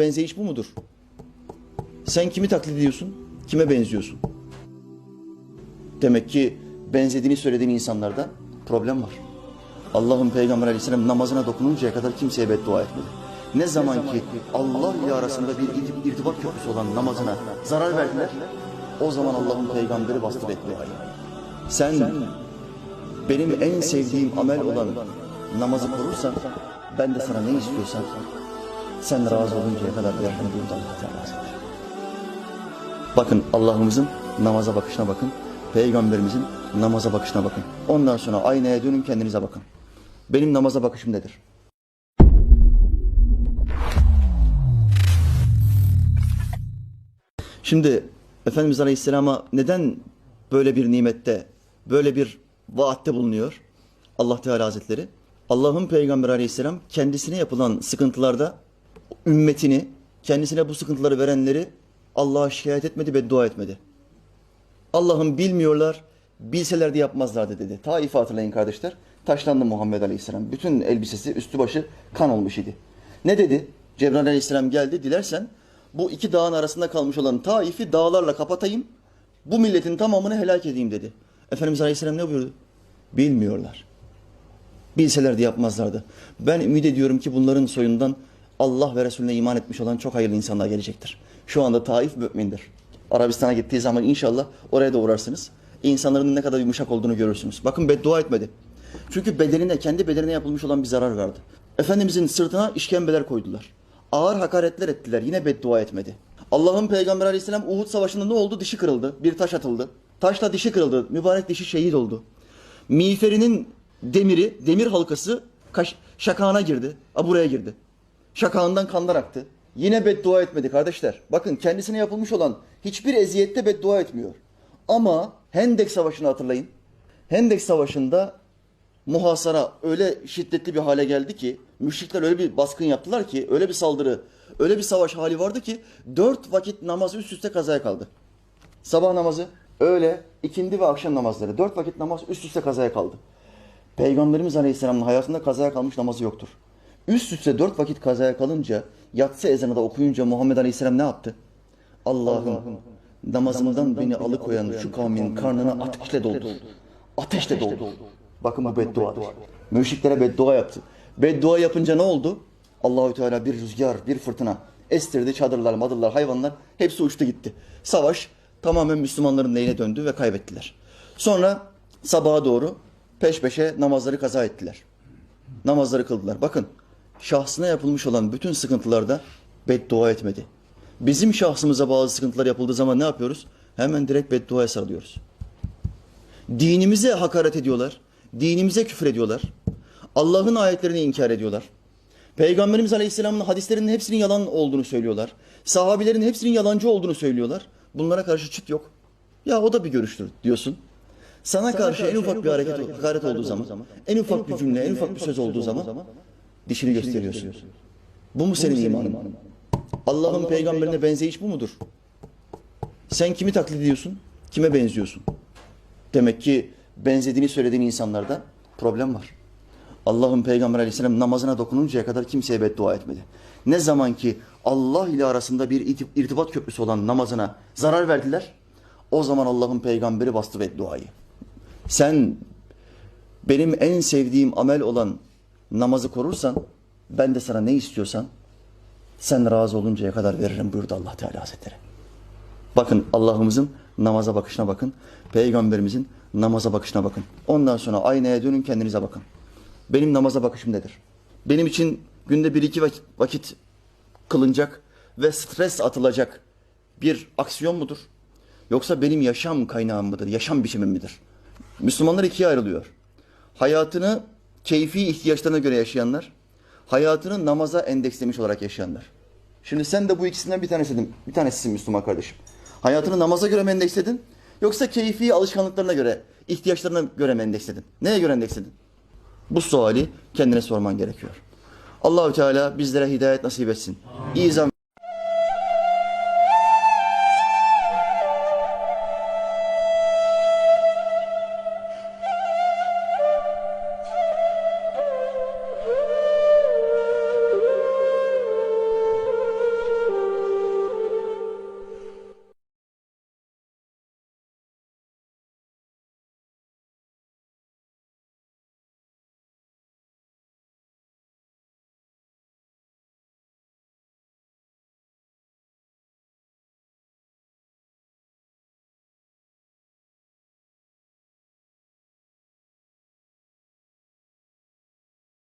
benzeyiş bu mudur? Sen kimi taklit ediyorsun? Kime benziyorsun? Demek ki benzediğini söylediğin insanlarda problem var. Allah'ın Peygamber Aleyhisselam namazına dokununcaya kadar kimseye beddua etmedi. Ne zaman ki Allah ile arasında bir irti- irtibat köprüsü olan namazına zarar verdiler, o zaman Allah'ın peygamberi bastı bedduayı. Sen benim en sevdiğim amel olan namazı korursan, ben de sana ne istiyorsam, sen razı oluncaya kadar veririm diyor Allah Teala Hazretleri. Bakın Allah'ımızın namaza bakışına bakın. Peygamberimizin namaza bakışına bakın. Ondan sonra aynaya dönün kendinize bakın. Benim namaza bakışım nedir? Şimdi Efendimiz Aleyhisselam'a neden böyle bir nimette, böyle bir vaatte bulunuyor Allah Teala Hazretleri? Allah'ın Peygamberi Aleyhisselam kendisine yapılan sıkıntılarda ümmetini, kendisine bu sıkıntıları verenleri Allah'a şikayet etmedi, beddua etmedi. Allah'ım bilmiyorlar, bilselerdi yapmazlardı dedi. Taif'i hatırlayın kardeşler. Taşlandı Muhammed Aleyhisselam. Bütün elbisesi, üstü başı kan olmuş idi. Ne dedi? Cebrail Aleyhisselam geldi. Dilersen bu iki dağın arasında kalmış olan Taif'i dağlarla kapatayım. Bu milletin tamamını helak edeyim dedi. Efendimiz Aleyhisselam ne buyurdu? Bilmiyorlar. Bilselerdi yapmazlardı. Ben ümit ediyorum ki bunların soyundan Allah ve Resulüne iman etmiş olan çok hayırlı insanlar gelecektir. Şu anda Taif mümindir. Arabistan'a gittiği zaman inşallah oraya da uğrarsınız. İnsanların ne kadar yumuşak olduğunu görürsünüz. Bakın beddua etmedi. Çünkü bedenine, kendi bedenine yapılmış olan bir zarar vardı. Efendimizin sırtına işkembeler koydular. Ağır hakaretler ettiler. Yine beddua etmedi. Allah'ın Peygamber Aleyhisselam Uhud Savaşı'nda ne oldu? Dişi kırıldı. Bir taş atıldı. Taşla dişi kırıldı. Mübarek dişi şehit oldu. Miğferinin demiri, demir halkası kaş, şakağına girdi. A buraya girdi. Şakağından kanlar aktı. Yine beddua etmedi kardeşler. Bakın kendisine yapılmış olan hiçbir eziyette beddua etmiyor. Ama Hendek Savaşı'nı hatırlayın. Hendek Savaşı'nda muhasara öyle şiddetli bir hale geldi ki, müşrikler öyle bir baskın yaptılar ki, öyle bir saldırı, öyle bir savaş hali vardı ki, dört vakit namazı üst üste kazaya kaldı. Sabah namazı, öğle, ikindi ve akşam namazları. Dört vakit namaz üst üste kazaya kaldı. Peygamberimiz Aleyhisselam'ın hayatında kazaya kalmış namazı yoktur. Üst üste dört vakit kazaya kalınca, yatsı ezanı da okuyunca Muhammed Aleyhisselam ne yaptı? Allah'ım namazımdan beni alıkoyan şu kavmin karnına ateşle doldu. Ateşle doldu. Bakın bu bedduadır. Müşriklere beddua yaptı. Beddua yapınca ne oldu? Allahü Teala bir rüzgar, bir fırtına estirdi. Çadırlar, madırlar, hayvanlar hepsi uçtu gitti. Savaş tamamen Müslümanların lehine döndü ve kaybettiler. Sonra sabaha doğru peş peşe namazları kaza ettiler. Namazları kıldılar. Bakın şahsına yapılmış olan bütün sıkıntılarda beddua etmedi. Bizim şahsımıza bazı sıkıntılar yapıldığı zaman ne yapıyoruz? Hemen direkt bedduaya sarılıyoruz. Dinimize hakaret ediyorlar. Dinimize küfür ediyorlar. Allah'ın ayetlerini inkar ediyorlar. Peygamberimiz Aleyhisselam'ın hadislerinin hepsinin yalan olduğunu söylüyorlar. Sahabilerin hepsinin yalancı olduğunu söylüyorlar. Bunlara karşı çıt yok. Ya o da bir görüştür diyorsun. Sana, karşı, en ufak bir hareket, hakaret olduğu zaman, en ufak bir cümle, en ufak bir söz olduğu zaman dişini gösteriyorsun. Bu mu senin imanın? Allah'ın peygamberine benzeyiş bu mudur? Sen kimi taklit ediyorsun? Kime benziyorsun? Demek ki benzediğini söylediğin insanlarda problem var. Allah'ın Peygamber Aleyhisselam namazına dokununcaya kadar kimseye beddua etmedi. Ne zaman ki Allah ile arasında bir irti- irtibat köprüsü olan namazına zarar verdiler, o zaman Allah'ın peygamberi bastı bedduayı. Sen benim en sevdiğim amel olan namazı korursan, ben de sana ne istiyorsan, sen razı oluncaya kadar veririm buyurdu Allah Teala Hazretleri. Bakın Allah'ımızın namaza bakışına bakın. Peygamberimizin namaza bakışına bakın. Ondan sonra aynaya dönün kendinize bakın. Benim namaza bakışım nedir? Benim için günde bir iki vakit, vakit kılınacak ve stres atılacak bir aksiyon mudur? Yoksa benim yaşam kaynağım mıdır? Yaşam biçimim midir? Müslümanlar ikiye ayrılıyor. Hayatını keyfi ihtiyaçlarına göre yaşayanlar, hayatını namaza endekslemiş olarak yaşayanlar. Şimdi sen de bu ikisinden bir tanesisin, bir tanesisin Müslüman kardeşim. Hayatını namaza göre mi endeksledin? Yoksa keyfi alışkanlıklarına göre, ihtiyaçlarına göre mi endeksledin? Neye göre endeksledin? Bu suali kendine sorman gerekiyor. Allahü Teala bizlere hidayet nasip etsin. İzam